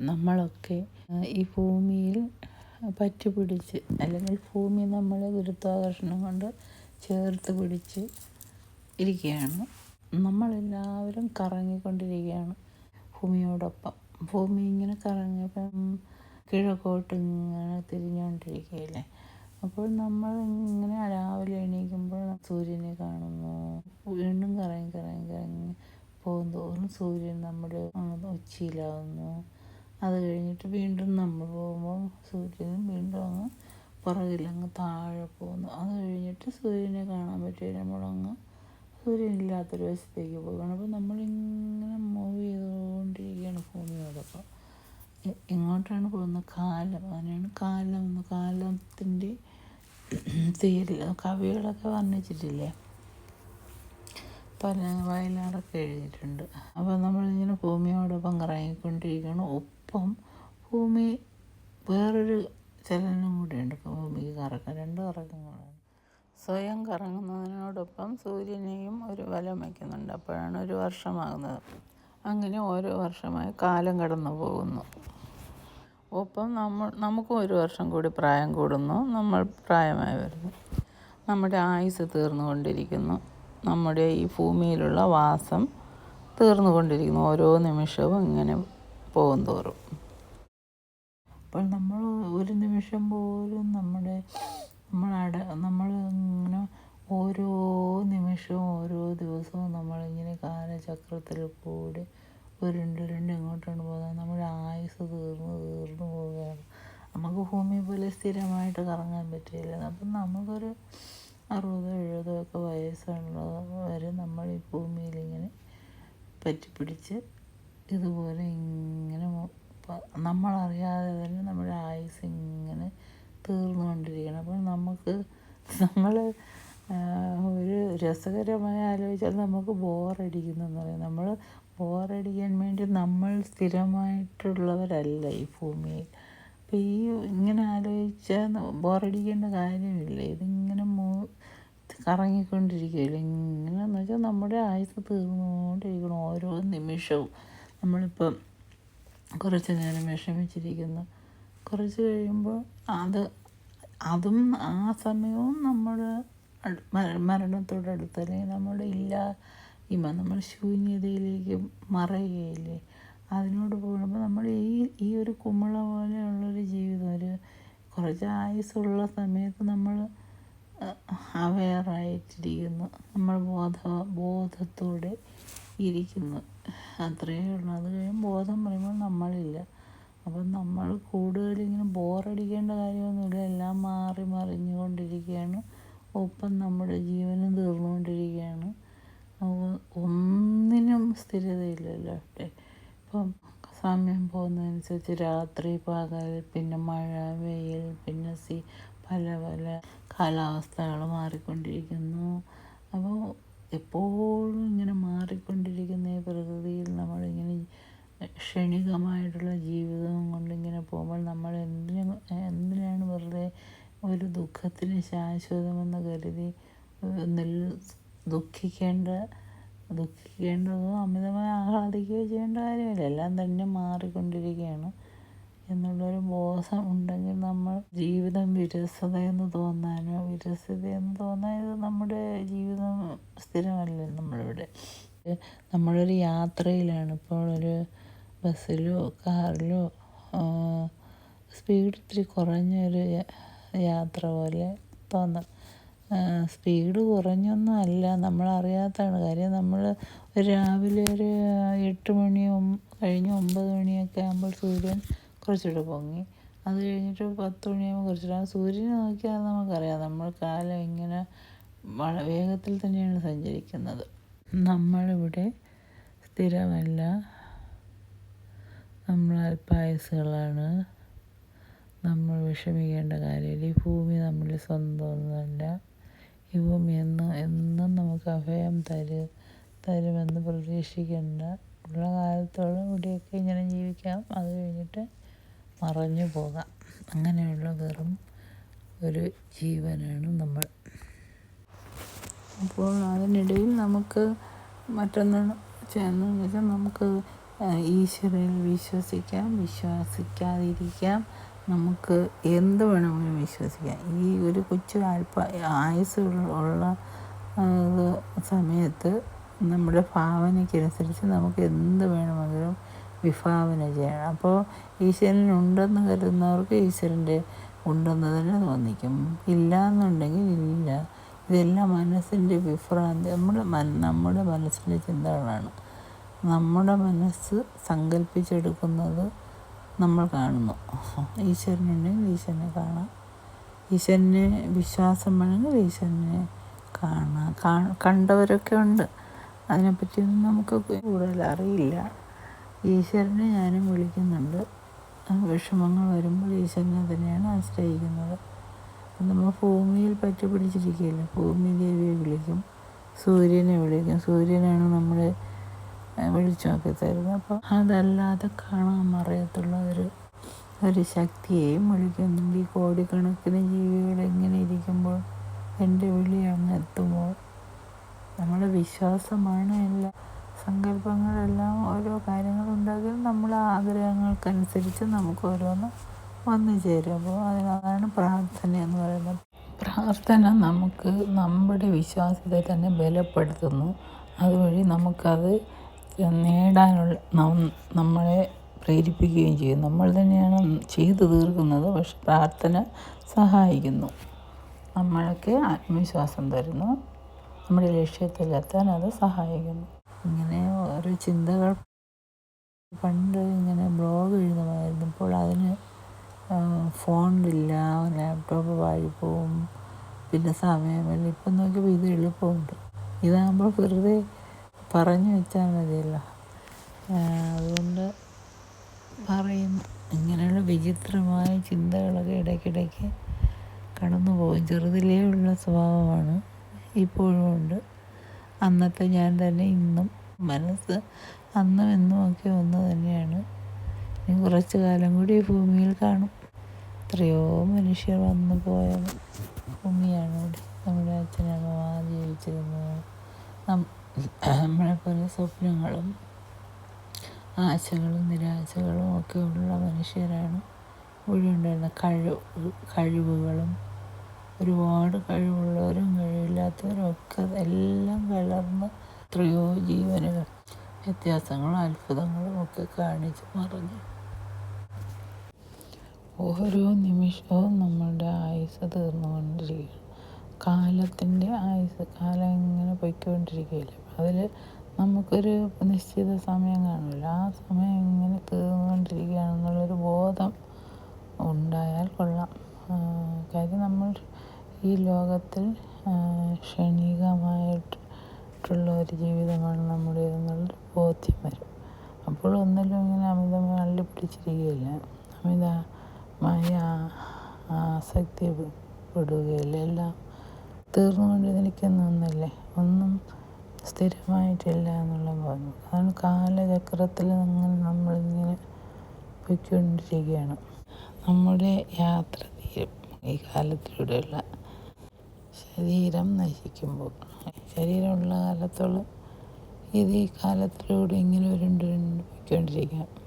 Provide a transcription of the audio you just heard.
നമ്മളൊക്കെ ഈ ഭൂമിയിൽ പറ്റിപ്പിടിച്ച് അല്ലെങ്കിൽ ഭൂമി നമ്മളെ ഗുരുത്വാകർഷണം കൊണ്ട് ചേർത്ത് പിടിച്ച് ഇരിക്കുകയാണ്. നമ്മളെല്ലാവരും കറങ്ങിക്കൊണ്ടിരിക്കുകയാണ് ഭൂമിയോടൊപ്പം. ഭൂമി ഇങ്ങനെ കറങ്ങിയപ്പം കിഴക്കോട്ട് ഇങ്ങനെ തിരിഞ്ഞുകൊണ്ടിരിക്കുകയല്ലേ? അപ്പോൾ നമ്മൾ ഇങ്ങനെ രാവിലെ എണീക്കുമ്പോൾ സൂര്യനെ കാണുന്നു. വീണ്ടും കറങ്ങി കറങ്ങി കറങ്ങി പോകും തോറും സൂര്യൻ നമ്മുടെ ഉച്ചിയിലാവുന്നു. അത് കഴിഞ്ഞിട്ട് വീണ്ടും നമ്മൾ പോകുമ്പോൾ സൂര്യനും വീണ്ടും അങ്ങ് പുറകിലങ്ങ് താഴെ പോകുന്നു. അത് കഴിഞ്ഞിട്ട് സൂര്യനെ കാണാൻ പറ്റില്ല നമ്മളങ്ങ് സൂര്യനില്ലാത്തൊരു വശത്തേക്ക് പോവുകയാണ്. അപ്പോൾ നമ്മളിങ്ങനെ മൂവ് ചെയ്തുകൊണ്ടിരിക്കുകയാണ് ഭൂമിയോടൊപ്പം എങ്ങോട്ടാണ് പോകുന്നത്? കാലം. അതിനാണ് കാലം എന്ന് കാലത്തിന്റെ തീരിൽ കവികളൊക്കെ വർണിച്ചിട്ടില്ലേ? പല വയലാറൊക്കെ എഴുതിയിട്ടുണ്ട്. അപ്പോൾ നമ്മളിങ്ങനെ ഭൂമിയോടൊപ്പം കറങ്ങിക്കൊണ്ടിരിക്കുകയാണ്. ഒപ്പം ഭൂമി വേറൊരു ചലനം കൂടിയുണ്ട്. ഭൂമിക്ക് കറക്കം രണ്ട് കറക്കങ്ങളാണ് സ്വയം കറങ്ങുന്നതിനോടൊപ്പം സൂര്യനെയും ഒരു വലം വയ്ക്കുന്നുണ്ട്. അപ്പോഴാണ് ഒരു വർഷമാകുന്നത്. അങ്ങനെ ഓരോ വർഷമായി കാലം കടന്നു പോകുന്നു. ഒപ്പം നമ്മൾ നമുക്കും ഒരു വർഷം കൂടി പ്രായം കൂടുന്നു. നമ്മൾ പ്രായമായി വരുന്നു. നമ്മുടെ ആയുസ് തീർന്നുകൊണ്ടിരിക്കുന്നു. നമ്മുടെ ഈ ഭൂമിയിലുള്ള വാസം തീർന്നുകൊണ്ടിരിക്കുന്നു. ഓരോ നിമിഷവും ഇങ്ങനെ പോകും തോറും. അപ്പോൾ നമ്മൾ ഒരു നിമിഷം പോലും നമ്മുടെ നമ്മളട നമ്മൾ ഇങ്ങനെ ഓരോ നിമിഷവും ഓരോ ദിവസവും നമ്മളിങ്ങനെ കാലചക്രത്തിൽ കൂടി ഉരുണ്ടുരുണ്ട് ഇങ്ങോട്ടാണ് പോകുന്നത്. നമ്മുടെ ആയുസ് തീർന്ന് തീർന്നു പോവുകയാണ്. നമുക്ക് ഭൂമി പോലെ സ്ഥിരമായിട്ട് കറങ്ങാൻ പറ്റില്ല. അപ്പം നമുക്കൊരു അറുപതോ എഴുപതോ ഒക്കെ വയസ്സുള്ളത് വരെ നമ്മൾ ഈ ഭൂമിയിൽ ഇങ്ങനെ പറ്റിപ്പിടിച്ച് ഇതുപോലെ ഇങ്ങനെ നമ്മളറിയാതെ തന്നെ നമ്മുടെ ആയുസ് ഇങ്ങനെ തീർന്നുകൊണ്ടിരിക്കണം അപ്പോൾ നമുക്ക് നമ്മൾ ഒരു രസകരമായി ആലോചിച്ചാൽ നമുക്ക് ബോറടിക്കുന്നെന്ന് പറയും. നമ്മൾ ബോറടിക്കാൻ വേണ്ടി നമ്മൾ സ്ഥിരമായിട്ടുള്ളവരല്ല ഈ ഭൂമിയിൽ. അപ്പോൾ ഈ ഇങ്ങനെ ആലോചിച്ചാൽ ബോറടിക്കേണ്ട കാര്യമില്ല. ഇതിങ്ങനെ മൂ കറങ്ങിക്കൊണ്ടിരിക്കുകയില്ല? ഇങ്ങനെയെന്ന് വെച്ചാൽ നമ്മുടെ ആയുസ് തീർന്നുകൊണ്ടിരിക്കണം ഓരോ നിമിഷവും. നമ്മളിപ്പം കുറച്ച് നേരം വിഷമിച്ചിരിക്കുന്നു. കുറച്ച് കഴിയുമ്പോൾ അത് അതും ആ സമയവും നമ്മൾ മരണത്തോട് അടുത്ത് അല്ലെങ്കിൽ നമ്മുടെ ഇമ നമ്മൾ ശൂന്യതയിലേക്ക് മറയുകയില്ലേ? അതിനോട് പോകുമ്പോൾ നമ്മൾ ഈ ഈ ഒരു കുമിള പോലെയുള്ളൊരു ജീവിതം ഒരു കുറച്ച് ആയുസ്സുള്ള സമയത്ത് നമ്മൾ അവെയറായിട്ടിരിക്കുന്നു നമ്മൾ ബോധ ബോധത്തോടെ ഇരിക്കുന്നു. അത്രയേ ഉള്ളൂ. അത് കഴിയുമ്പോൾ ബോധം പറയുമ്പോൾ നമ്മളില്ല. അപ്പം നമ്മൾ കൂടുതലിങ്ങനെ ബോറടിക്കേണ്ട കാര്യമൊന്നുമില്ല എല്ലാം മാറി മറിഞ്ഞുകൊണ്ടിരിക്കുകയാണ്. ഒപ്പം നമ്മുടെ ജീവനും തീർന്നുകൊണ്ടിരിക്കുകയാണ്. ഒന്നിനും സ്ഥിരതയില്ലല്ലോ. ഇപ്പം സമയം പോകുന്നതനുസരിച്ച് രാത്രി പകൽ പിന്നെ മഴ വെയിൽ പിന്നെ സി പല പല കാലാവസ്ഥകൾ മാറിക്കൊണ്ടിരിക്കുന്നു. അപ്പോൾ എപ്പോഴും ഇങ്ങനെ മാറിക്കൊണ്ടിരിക്കുന്ന ഈ പ്രകൃതിയിൽ നമ്മളിങ്ങനെ ക്ഷണികമായിട്ടുള്ള ജീവിതം കൊണ്ടിങ്ങനെ പോകുമ്പോൾ നമ്മൾ എന്തിനു എന്തിനാണ് വെറുതെ ഒരു ദുഃഖത്തിന് ശാശ്വതമെന്ന് കരുതി നിൽ ദുഃഖിക്കേണ്ട ദുഃഖിക്കേണ്ടതോ അമിതമായി ആഹ്ലാദിക്കുകയോ ചെയ്യേണ്ട കാര്യമില്ല. എല്ലാം തന്നെ മാറിക്കൊണ്ടിരിക്കുകയാണ്. എന്നുള്ളൊരു ബോധം ഉണ്ടെങ്കിൽ നമ്മൾ ജീവിതം വിരസത എന്ന് തോന്നാനോ വിരസതയെന്ന് തോന്നാൻ ഇത് നമ്മുടെ ജീവിതം സ്ഥിരമല്ല നമ്മളിവിടെ. നമ്മളൊരു യാത്രയിലാണ്. ഇപ്പോൾ ഒരു ബസ്സിലോ കാറിലോ സ്പീഡ് ഇത്തിരി കുറഞ്ഞൊരു യാത്ര പോലെ തോന്നാം. സ്പീഡ് കുറഞ്ഞൊന്നും അല്ല നമ്മളറിയാത്തതാണ് കാര്യം നമ്മൾ രാവിലെ ഒരു എട്ട് മണി കഴിഞ്ഞ് ഒമ്പത് മണിയൊക്കെ ആകുമ്പോൾ സൂര്യൻ കുറച്ചുകൂടെ പൊങ്ങി. അത് കഴിഞ്ഞിട്ട് പത്ത് മണിയാകുമ്പോൾ കുറച്ചുകൂടെ ആ സൂര്യനെ നോക്കിയാൽ നമുക്കറിയാം നമ്മൾ കാലം ഇങ്ങനെ വേഗത്തിൽ തന്നെയാണ് സഞ്ചരിക്കുന്നത്. നമ്മളിവിടെ സ്ഥിരമല്ല. നമ്മൾ അല്പായസുകളാണ്. നമ്മൾ വിഷമിക്കേണ്ട കാര്യമില്ല. ഈ ഭൂമി നമ്മൾ സ്വന്തമൊന്നുമല്ല ഈ ഭൂമി എന്നും എന്നും നമുക്ക് അഭയം തരും തരുമെന്ന് പ്രതീക്ഷിക്കേണ്ട. ഉള്ള കാലത്തോളം ഇവിടെയൊക്കെ ഇങ്ങനെ ജീവിക്കാം. അത് കഴിഞ്ഞിട്ട് മറഞ്ഞു പോകാം. അങ്ങനെയുള്ള വെറും ഒരു ജീവനാണ് നമ്മൾ. അപ്പോൾ അതിനിടയിൽ നമുക്ക് മറ്റൊന്ന് ചെയ്യുന്നതെന്ന് വെച്ചാൽ നമുക്ക് ഈശ്വരയിൽ വിശ്വസിക്കാം വിശ്വസിക്കാതിരിക്കാം. നമുക്ക് എന്ത് വേണമെങ്കിലും വിശ്വസിക്കാം. ഈ ഒരു കൊച്ചു അല്പ ആയുസ് ഉള്ള സമയത്ത് നമ്മുടെ ഭാവനയ്ക്കനുസരിച്ച് നമുക്ക് എന്ത് വേണമെങ്കിലും വിഭാവന ചെയ്യണം. അപ്പോൾ ഈശ്വരൻ ഉണ്ടെന്ന് കരുതുന്നവർക്ക് ഈശ്വരന്റെ ഉണ്ടെന്ന് തന്നെ തോന്നിക്കും ഇല്ല എന്നുണ്ടെങ്കിൽ ഇല്ല. ഇതെല്ലാം മനസ്സിന്റെ വിഭ്രാന്തി. നമ്മുടെ നമ്മുടെ മനസ്സിന്റെ ചിന്തകളാണ്. നമ്മുടെ മനസ്സ് സങ്കല്പിച്ചെടുക്കുന്നത് നമ്മൾ കാണുന്നു. ഈശ്വരനുണ്ടെങ്കിൽ ഈശ്വരനെ കാണാം. ഈശ്വരനെ വിശ്വാസം വേണമെങ്കിൽ ഈശ്വരനെ കാണാം കണ്ടവരൊക്കെ ഉണ്ട്. അതിനെപ്പറ്റിയൊന്നും നമുക്ക് കൂടുതൽ അറിയില്ല. ഈശ്വരനെ ഞാനും വിളിക്കുന്നുണ്ട്. വിഷമങ്ങൾ വരുമ്പോൾ ഈശ്വരനെ തന്നെയാണ് ആശ്രയിക്കുന്നത്. നമ്മൾ ഭൂമിയിൽ പറ്റി പിടിച്ചിരിക്കുകയില്ല ഭൂമി ദേവിയെ വിളിക്കും സൂര്യനെ വിളിക്കും. സൂര്യനാണ് നമ്മളെ വിളിച്ചൊക്കെ തരുന്നത്. അപ്പോൾ അതല്ലാതെ കാണാൻ അറിയത്തുള്ള ഒരു ഒരു ശക്തിയെയും വിളിക്കുന്നുണ്ട്. ഈ കോടിക്കണക്കിന് ജീവികൾ എങ്ങനെ ഇരിക്കുമ്പോൾ എന്റെ വിളി അങ്ങ് എത്തുമ്പോൾ നമ്മുടെ വിശ്വാസമാണ് എല്ലാ. സങ്കല്പങ്ങളെല്ലാം ഓരോ കാര്യങ്ങളുണ്ടെങ്കിൽ നമ്മൾ ആഗ്രഹങ്ങൾക്കനുസരിച്ച് നമുക്ക് ഓരോന്ന് വന്നു ചേരും. അപ്പോൾ അതിനാണ് പ്രാർത്ഥന എന്ന് പറയുന്നത്. പ്രാർത്ഥന നമുക്ക് നമ്മുടെ വിശ്വാസത്തെ തന്നെ ബലപ്പെടുത്തുന്നു. അതുവഴി നമുക്കത് നേടാനുള്ള നമ്മളെ പ്രേരിപ്പിക്കുകയും ചെയ്യും. നമ്മൾ തന്നെയാണ് ചെയ്തു തീർക്കുന്നത്. പക്ഷെ പ്രാർത്ഥന സഹായിക്കുന്നു. നമ്മൾക്ക് ആത്മവിശ്വാസം തരുന്നു. നമ്മുടെ ലക്ഷ്യത്തിലെത്താൻ അത് സഹായിക്കുന്നു. ഇങ്ങനെ ഓരോ ചിന്തകൾ പണ്ട് ഇങ്ങനെ ബ്ലോഗ് എഴുതുമായിരുന്നു. ഇപ്പോൾ അതിന് ഫോണില്ല ലാപ്ടോപ്പ് വാഴിപ്പോവും പിന്നെ സമയമില്ല. ഇപ്പം നോക്കിയപ്പോൾ ഇത് എളുപ്പമുണ്ട്. ഇതാകുമ്പോൾ വെറുതെ പറഞ്ഞു വെച്ചാൽ മതിയല്ലോ. അതുകൊണ്ട് പറയുന്നു ഇങ്ങനെയുള്ള വിചിത്രമായ ചിന്തകളൊക്കെ ഇടയ്ക്കിടയ്ക്ക് കടന്നു പോകും ചെറുതിലേ ഉള്ള സ്വഭാവമാണ് ഇപ്പോഴും ഉണ്ട്. അന്നത്തെ ഞാൻ തന്നെ ഇന്നും മനസ്സ് അന്നും എന്നും ഒക്കെ ഒന്ന് തന്നെയാണ്. ഇനി കുറച്ച് കാലം കൂടി ഭൂമിയിൽ കാണും. എത്രയോ മനുഷ്യർ വന്നു പോയ ഭൂമിയാണ് ഇവിടെ. നമ്മുടെ അച്ഛനമ്മമാർ ജീവിച്ചിരുന്നത്. നമ്മളെപ്പോലെ സ്വപ്നങ്ങളും ആശകളും നിരാശകളും ഒക്കെ ഉള്ള മനുഷ്യരാണ്. ഇവിടെ ഉണ്ടായിരുന്ന കഴിവ് കഴിവുകളും ഒരുപാട് കഴിവുള്ളവരും കഴിവില്ലാത്തവരും ഒക്കെ എല്ലാം കലർന്ന് എത്രയോ ജീവനുകൾ വ്യത്യാസങ്ങളും അത്ഭുതങ്ങളും ഒക്കെ കാണിച്ച് മറിഞ്ഞു. ഓരോ നിമിഷവും നമ്മളുടെ ആയുസ് തീർന്നുകൊണ്ടിരിക്കുകയാണ്. കാലത്തിന്റെ ആയുസ് കാലം ഇങ്ങനെ പൊയ്ക്കൊണ്ടിരിക്കുകയില്ല? അതിൽ നമുക്കൊരു നിശ്ചിത സമയം കാണില്ല ആ സമയം ഇങ്ങനെ തീർന്നുകൊണ്ടിരിക്കുകയാണെന്നുള്ളൊരു ബോധം ഉണ്ടായാൽ കൊള്ളാം. കാര്യം നമ്മൾ ഈ ലോകത്തിൽ ക്ഷണികമായിട്ടുള്ള ഒരു ജീവിതമാണ് നമ്മുടേതെന്നുള്ളൊരു ബോധ്യം വരും. അപ്പോൾ ഒന്നിലും ഇങ്ങനെ അമിതമായി അള്ളി പിടിച്ചിരിക്കുകയില്ല അമിതമായ ആസക്തി പെടുകയില്ല. എല്ലാം തീർന്നുകൊണ്ട് നിൽക്കുന്ന ഒന്നല്ലേ? ഒന്നും സ്ഥിരമായിട്ടില്ല എന്നുള്ള പറഞ്ഞു അതാണ് കാലചക്രത്തിൽ അങ്ങനെ നമ്മളിങ്ങനെ പോയിക്കൊണ്ടിരിക്കുകയാണ്. നമ്മുടെ യാത്ര തീരും ഈ കാലത്തിലൂടെയുള്ള ശരീരം നശിക്കുമ്പോൾ. ശരീരമുള്ള കാലത്തോളം ഇത് ഈ കാലത്തിലൂടെ ഇങ്ങനെ ഉരുണ്ടുരുണ്ട് ഉരുണ്ട് പോയിക്കൊണ്ടിരിക്കാം.